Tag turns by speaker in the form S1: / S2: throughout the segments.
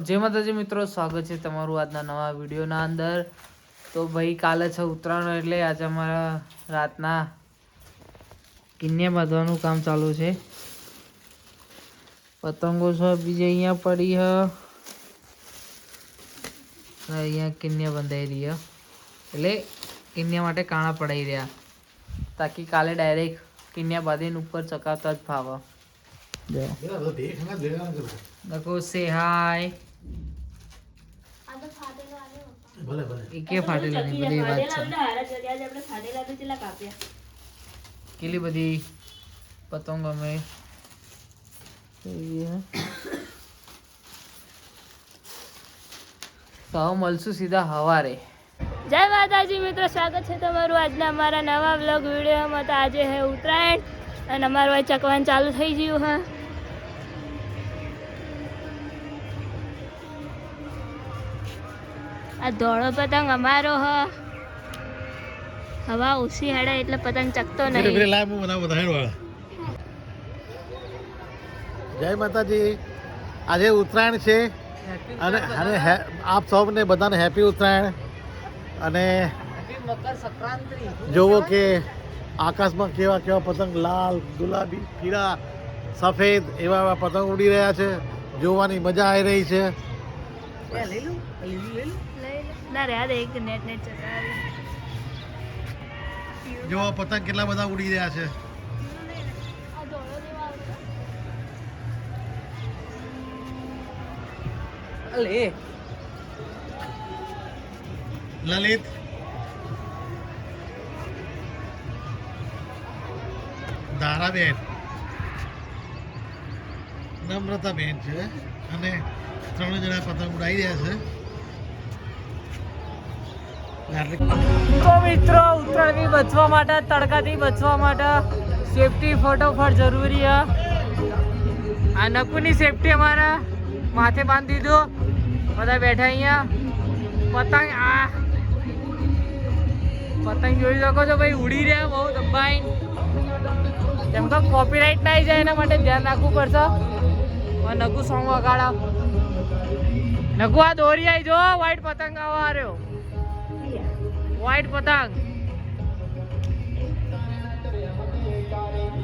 S1: જય માતાજી મિત્રો સ્વાગત છે તમારું આજના નવા વિડીયોના અંદર. તો ભાઈ કાલે છે ઉત્તરાયણ એટલે આજે અમારા રાતના કિન્યા બાંધવાનું કામ ચાલુ છે. પતંગો છે બીજે અહીંયા પડી હ. અહીંયા કિન્યા બંધાઈ રહી હ. એટલે કિન્યા માટે કાણા પડાઈ રહ્યા. તાકી કાલે ડાયરેક્ટ કિન્યા બાંધીને ઉપર ચકાવતા જ ફાવે જો. નકો સે હાય એ કે ફાટેલી બધી વાત છે. કેટલી બધી પતંગ અમે તો મળશું સીધા હવારે.
S2: જય માતાજી મિત્રો સ્વાગત છે તમારું આજના અમારા નવા બ્લોગ વિડીયોમાં. તો આજે હે ઉત્તરાયણ અને અમારું આ ચકવાન ચાલુ થઈ ગયું હા. આ ધોળો પતંગ અમારો હ. હવા ઓછી હેડે એટલે પતંગ ચકતો નહીં.
S3: જય માતાજી. આજે ઉત્તરાયણ છે અને અને હે- આપ સૌને બધાને હેપી ઉત્તરાયણ. અને જોવો કે આકાશમાં કેવા કેવા પતંગ લાલ ગુલાબી પીળા સફેદ એવા એવા પતંગ ઉડી રહ્યા છે. જોવાની મજા આવી રહી છે.
S2: ના રે આ દે એક નેટ નેટ ચકાવી
S3: જો પતંગ કેટલા બધા ઉડી રહ્યા છે.
S1: અલે.
S3: લલિત. ધારાબેન નમ્રતાબેન છે અને ત્રણ જણા પતંગ ઉડાવી રહ્યા છે.
S1: તો મિત્રો ઉત્તરાયણથી બચવા માટે, તડકાથી બચવા માટે સેફટી ફટોફટ જરૂરી છે. આ નકુની સેફટી અમારા માથે બાંધી દીધો. બધા બેઠા અહીંયા. પતંગ, આ. પતંગ જોઈ શકો છો ભાઈ, ઉડી રહ્યા, બહુ દબાઈ. એમ કે કોપીરાઇટ ના આવી જાય એના માટે ધ્યાન રાખવું પડશે. નકુ સોંગ વગાડા નકુ આ દોરી આવી જો વ્હાઈટ પતંગ આવવા રહ્યો. વ્હાઈટ પતંગ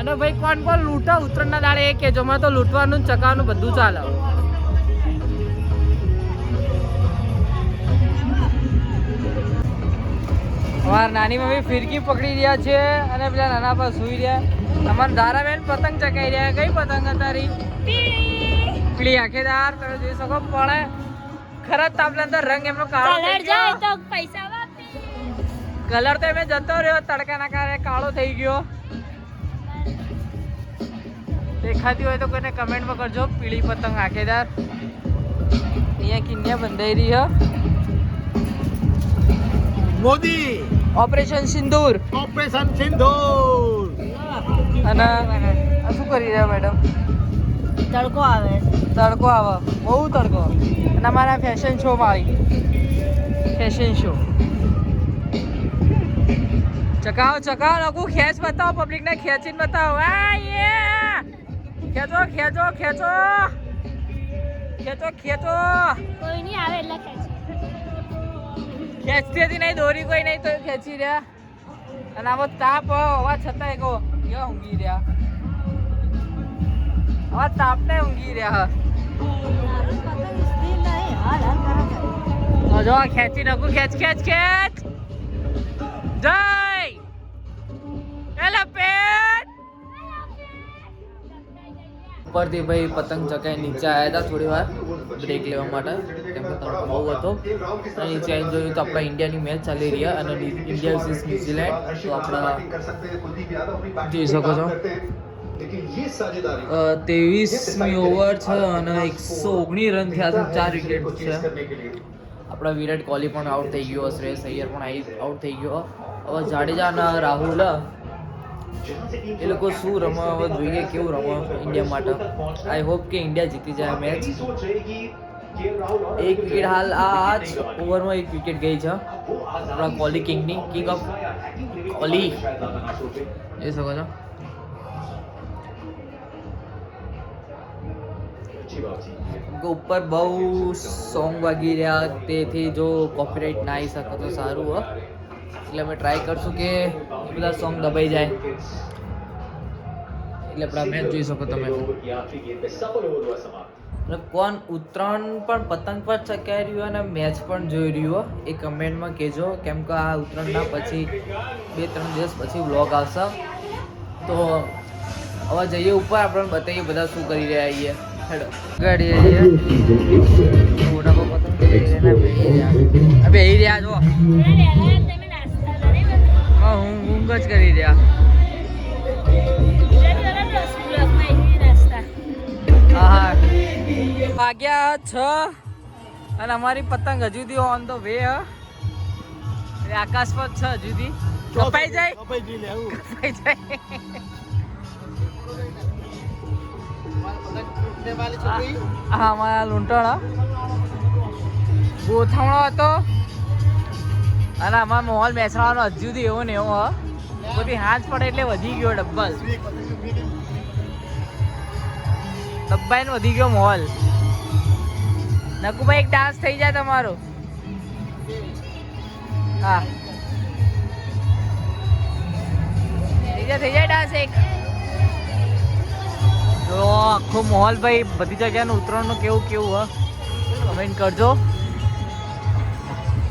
S1: અને ભાઈ કોણ કોણ લૂંટા? ઉત્તરાયણના દાડે એ કેજો માં તો લૂંટવાનું ચકાવાનું બધું ચાલે. અમારા નાની મમ્મી ફિરકી પકડી રહ્યા છે અને પેલા નાના પર સુઈ રહ્યા. અમારા ધારાબેન પતંગ ચકાઈ રહ્યા. કઈ પતંગ તારી પીળી આખેદાર તમે જોઈ શકો પણ ખરા તાપલા અંદર રંગ એમનો કાળો
S2: જાય તો પૈસા
S1: કલર તો એમે જતો રહ્યો તડકાના કારણે કાળો થઈ ગયો. દેખાતી હોય તો કોઈને કમેન્ટમાં કરજો પીળી પતંગ આખેદાર. અહીંયા કિન્યા બંધાઈ રહી છે
S3: મોદી!
S1: ઓપરેશન સિંદૂર.
S3: ઓપરેશન સિંધુર
S1: અને શું કરી રહ્યા મેડમ
S2: તડકો આવે.
S1: તડકો આવે. બહુ તડકો. અને અમારા ફેશન શો વાળી. ફેશન શો ચકાવો ચકાવો લોકો ખેંચ બતાવો પબ્લિકને ખેંચીને બતાવો. આ યે ખેંચો ખેંચો ખેંચો. ખેંચો ખેંચો.
S2: કોઈ નહીં આવે એટલે ખેંચી.
S1: ખેંચતી હતી નહીં દોરી કોઈ નહીં તો ખેંચી રહ્યા. અને આમાં તાપ હોવા છતાં કહો કેવા ઊંઘી રહ્યા. આવા તાપને ઊંઘી રહ્યા. જો ખેંચી નાખું ખેંચ ખેંચ ખેંચ. જય પેટ. ઉપરથી ભાઈ પતંગ ચકાઈ નીચે આવ્યા હતા થોડી વાર બ્રેક લેવા માટે. કેમ કે તડકો બહુ હતો. અને નીચે આવીને જોયું તો આપણા ઇન્ડિયાની મેચ ચાલી રહી અને ઇન્ડિયા વર્સિસ ન્યુઝીલેન્ડ તો આપણા જોઈ શકો છો. ત્રેવીસમી ઓવર છે અને એકસો ઓગણીસ રન થયા છે, ચાર વિકેટ છે. આપણા વિરાટ કોહલી પણ આઉટ થઈ ગયો, શ્રેયસ અય્યર પણ આઉટ થઈ ગયો. હવે જાડેજા અને રાહુલ એ લોકો શું રમે જોઈએ, કેવું રમવા ઇન્ડિયા માટે? આઈ હોપ કે ઇન્ડિયા જીતી જાય મેચ એક વિકેટ હાલ આ જ ઓવરમાં એક વિકેટ ગઈ છે. આપણા કોહલી કિંગની કિંગ ઓફ કોહલી. એ શકો છો. ઉપર બહુ સોંગ વાગી રહ્યા, તેથી જો કોપીરાઇટ ના આવી શકે તો સારું, હો. એટલે અમે ટ્રાય કરશું કે એ બધા સોંગ દબાઈ જાય. એટલે આપણા મેચ જોઈ શકો તમે. કોણ ઉત્તરાયણ પણ પતંગ પર ચકાઈ રહ્યું અને મેચ પણ જોઈ રહ્યું એ કમેન્ટમાં કહેજો. કેમ કે આ ઉત્તરાયણના પછી બે ત્રણ દિવસ પછી વ્લોગ આવશે. તો હવે જઈએ ઉપર. આપણે બતાવીએ બધા શું કરી રહ્યા છીએ. હેડો. ગાડી બેહી રહ્યા. જો જ કરી રહ્યા. હા વાગ્યા છ અને અમારી પતંગ હજુ સુધી ઓન ધ વે હ. એટલે આકાશ પર છ હજુ સુધી કપાઈ જાય?
S3: કપાઈ
S1: જાય. આ અમારા લૂંટણ ગોથામણો હતો. અને અમારા મોલ બેસવાનો હજુ સુધી એવો ને એવો હ. બધી હાથ પડે એટલે વધી ગયો ડબ્બલ. ડબ્બાઈ વધી ગયો મોલ. નકુભાઈ, એક ડાન્સ થઈ જાય તમારો. હા. થઈ જાય થઈ જાય ડાન્સ એક. તો આખો મોહલ ભાઈ બધી જગ્યાનું ઉતરણનું કેવું કેવું, હ. કમેન્ટ કરજો.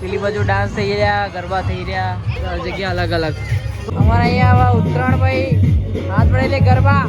S1: પેલી બાજુ ડાન્સ થઈ રહ્યા, ગરબા થઈ રહ્યા જગ્યા અલગ અલગ. અમારા અહીંયા ઉત્તરાયણ ભાઈ હાથ પડેલે ગરબા.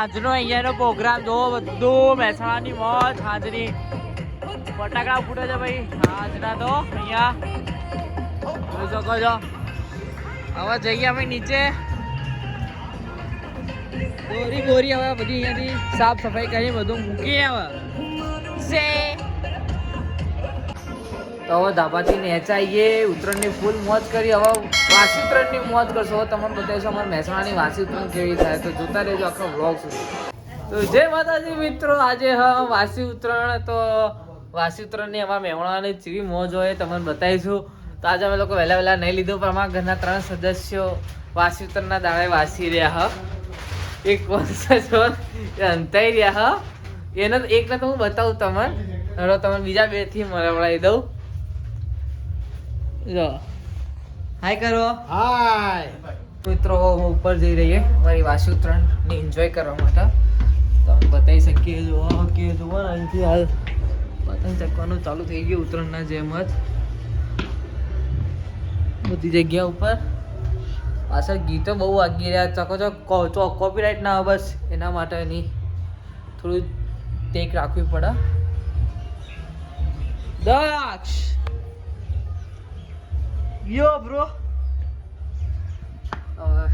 S1: હાજનો અહીંયાનો પ્રોગ્રામ જો બધું મહેસાણાની મોજ, હાજરી. ફટાકડા ફૂટે છે ભાઈ. સાંજના તો અહીંયા. જોઈ શકો છો. હવે જઈએ અમે નીચે. બોરી બોરી હવે બધી અહીંયાથી સાફ સફાઈ કરી બધું મૂકીએ હવે. તો હવે ધાબાથી નેચાઈએ ઉત્તરાયણની ફૂલ મોજ કરી. હવે વાસી ઉત્તરાયણની મોજ કરશો તમને બતાવીશું અમારે મહેસાણાની વાસી ઉત્તરાયણ કેવી થાય. તો જોતા રહેજો આખો વ્લોગ સુધી. તો જય માતાજી મિત્રો, આજે હા વાસી ઉત્તરાયણ તો વાસી ઉત્તરાયણની અમારા મહેમાનોની જેવી મોજ હોય તમને બતાવીશું. તો આજે અમે લોકો વહેલા વહેલા નહીં લીધું, પણ અમારા ઘરના ત્રણ સદસ્યો વાસી ઉત્તરના દાડે વાસી રહ્યા, હ. એક વર્ષ એ અંતાઈ રહ્યા, હ. એને એકને તો હું બતાવું તમને. હવે તમને બીજા બેથી મળાવી દઉં. જો. હાય કરો.
S3: હાય
S1: મિત્રો હું ઉપર જઈ રહીએ મારી વાસી ને એન્જોય કરવા માટે. તો અમે બતાવી શકીએ જો કે જુઓ અહીંથી હાલ પતંગ ચકવાનું ચાલુ થઈ ગયું ઉત્તરાયણના જેમ જ. બધી જગ્યા ઉપર. પાછળ ગીતો બહુ વાગી રહ્યા. ચકો ચો કોપીરાઇટ ના આવે બસ. એના માટેની થોડું ટેક રાખવી પડે. દક્ષ! હવે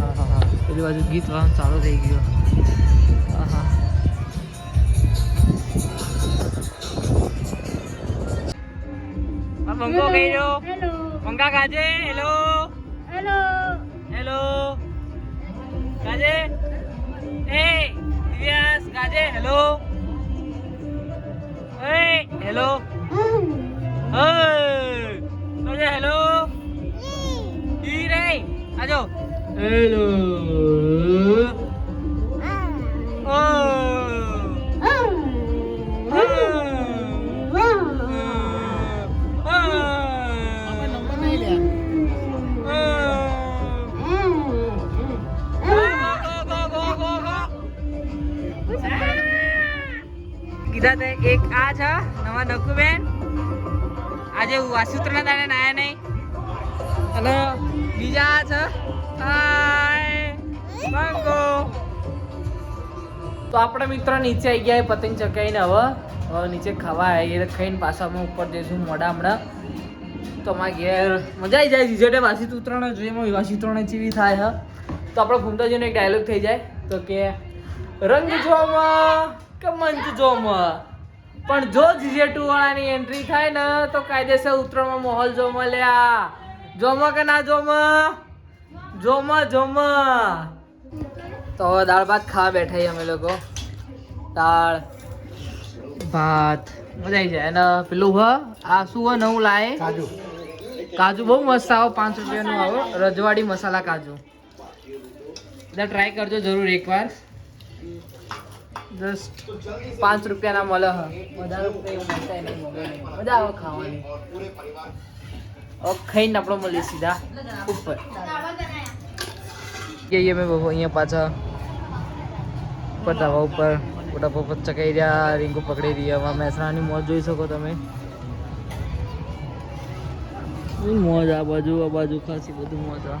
S1: આહાહા. પેલી બાજુ ગીત ગાવાનું ચાલુ થઈ ગયું મંગો કઈ રહ્યો મંગા કાજે હેલો
S2: હેલો
S1: હેલો કાજે એ દિવ્યાસ કાજે hello Hey, hello. Hey. Tôi hello. Gì
S3: đây? À, hello.
S1: કીધા તે એક આ છે, નવા નકુબેન આજે વાસુત્રના દાડે નાયા નહીં. અને બીજા આ છે મંગો તો આપણા મિત્ર નીચે આવી ગયા પતંગ ચકાઈને હવે. નીચે ખાવા આવી ખાઈને પાછા અમે ઉપર જઈશું મોડા હમણાં. તો અમારા ઘેર મજા આવી જાય. જીજેટે વાસી ઉત્તરાયણ જોઈએ. એમાં વાસી ઉત્તરાયણ જેવી થાય, હ. તો આપણે ઘૂમતા જઈને એક ડાયલોગ થઈ જાય. તો કે, રંગ જોમાં કે મંચ જોમાં પણ જો જીજેટુ વાળાની એન્ટ્રી થાય ને તો કાયદેસર ઉત્તરાયણમાં માહોલ જોમાં લ્યા જોમાં કે ના જોમાં જોમાં જોમાં તો દાળ ભાત ખાવા બેઠા અમે લોકો. દાળ ભાત મજા આવી જાય અને પેલું હ આ શું હ નવું લાય?
S3: કાજુ.
S1: કાજુ બહુ મસ્ત આવો પાંચ રૂપિયાનું આવો. રજવાડી મસાલા કાજુ. બધા ટ્રાય કરજો જરૂર એકવાર. જસ્ટ પાંચ રૂપિયાના મળે વધારે. મજા આવે ખાવાની. ખાઈને આપણો મળીએ સીધા ઉપર. જઈએ મેં બહુ અહીંયા પાછા. ધાબા ઉપર. મોટા પપ્પા ચકાઈ રહ્યા, રીંગો પકડી રહ્યા. આમાં મહેસાણાની મોજ જોઈ શકો તમે. મોજ આ બાજુ આ બાજુ ખાસી બધું મોજ આ.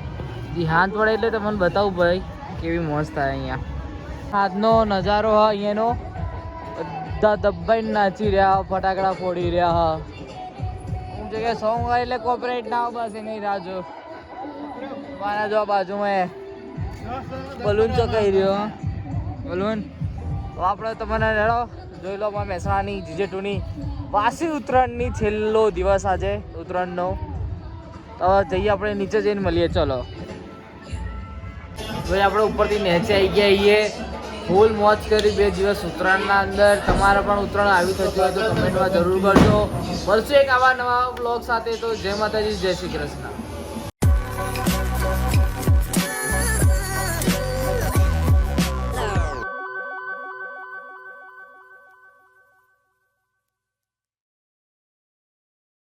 S1: હાથ પડે એટલે તમને બતાવું ભાઈ, કેવી મોજ થાય અહીંયા. હાથનો નજારો હ, અહીંયાનો બધા દબાઈને નાચી રહ્યા, ફટાકડા ફોડી રહ્યા હા. જગ્યાએ સોંગ હોય એટલે કોપરેટ ના બસ એની રાહ મારા જો બાજુમાં બલૂન ચકાઈ રહ્યો બલૂન? તો આપણે તમને રેડો જોઈ લો માં મહેસાણાની જીજે ટુની વાસી ઉત્તરાયણની છેલ્લો દિવસ આજે, ઉત્તરાયણનો. તો જઈએ આપણે નીચે જઈને મળીએ, ચલો. ભાઈ આપણે ઉપરથી નેચે આવી ગયા છીએ ફૂલ મોજ કરી બે દિવસ ઉત્તરાયણના અંદર. તમારા પણ ઉત્તરાયણ આવી થતું હોય તો કમેન્ટમાં જરૂર કરજો. મળશું એક આવા નવા બ્લોગ સાથે. તો જય માતાજી, જય શ્રી કૃષ્ણ.